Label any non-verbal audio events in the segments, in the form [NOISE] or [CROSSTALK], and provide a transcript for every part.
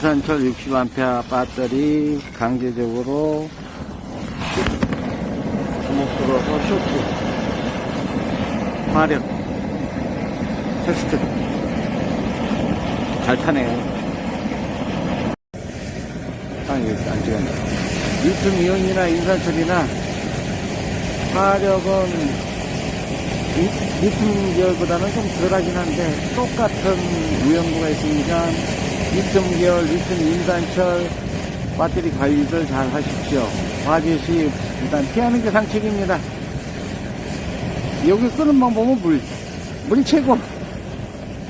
인산철 60A 배터리 강제적으로 주먹 들어서 쇼트 화력 테스트 잘 타네요. 아 이거 안 찍었네. 리튬 이온이나 인산철이나 화력은 계열보다는 좀 덜하긴 한데 똑같은 유형부가 있으니까 리튬 계열, 리튬 인산철 배터리 관리들 잘 하십시오. 화재 시 일단 피하는 게 상책입니다. 여기 쓰는 방법은 물. 물이 최고.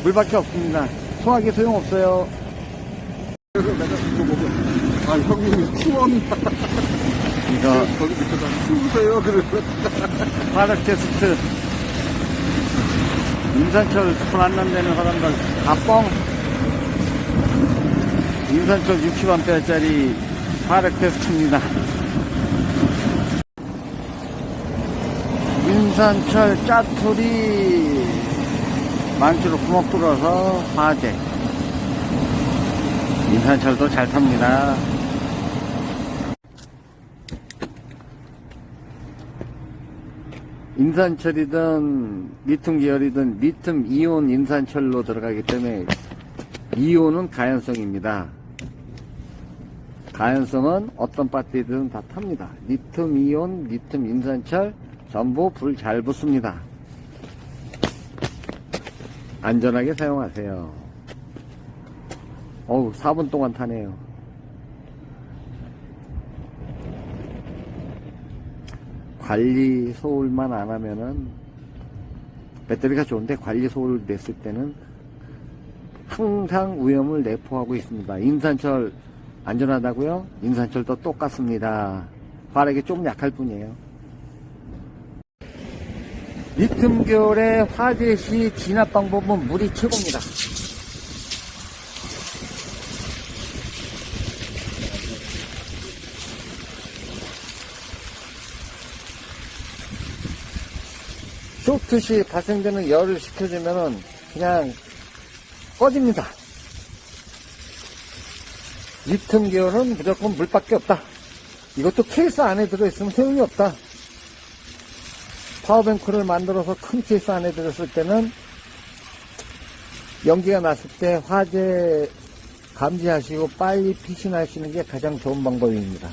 물밖에 없습니다. 소화기 소용없어요. 아 형님 팀원 [LAUGHS] 이거 거기 밑에다 추우세요 그래서 [LAUGHS] 화력 테스트. 인산철 손안 난다는 사람들 다 뻥. 인산철 60A짜리 화력 테스트입니다. 인산철 짜투리 만주로 구멍 뚫어서 화재. 인산철도 잘 탑니다. 인산철이든 리튬 계열이든 리튬 이온 인산철로 들어가기 때문에 이온은 가연성입니다. 가연성은 어떤 배터리든 다 탑니다. 리튬 이온, 리튬 인산철 전부 불 잘 붙습니다. 안전하게 사용하세요. 어우, 4분 동안 타네요. 관리 소홀만 안 하면은 배터리가 좋은데 관리 소홀 냈을 때는 항상 위험을 내포하고 있습니다. 인산철 안전하다고요? 인산철도 똑같습니다. 화력이 좀 약할 뿐이에요. 계열의 화재 시 진압 방법은 물이 최고입니다. 쇼트시 발생되는 열을 식혀주면은 그냥 꺼집니다. 리튬 계열은 무조건 물밖에 없다. 이것도 케이스 안에 들어있으면 소용이 없다. 파워뱅크를 만들어서 큰 케이스 안에 들었을 때는 연기가 났을 때 화재 감지하시고 빨리 피신하시는 게 가장 좋은 방법입니다.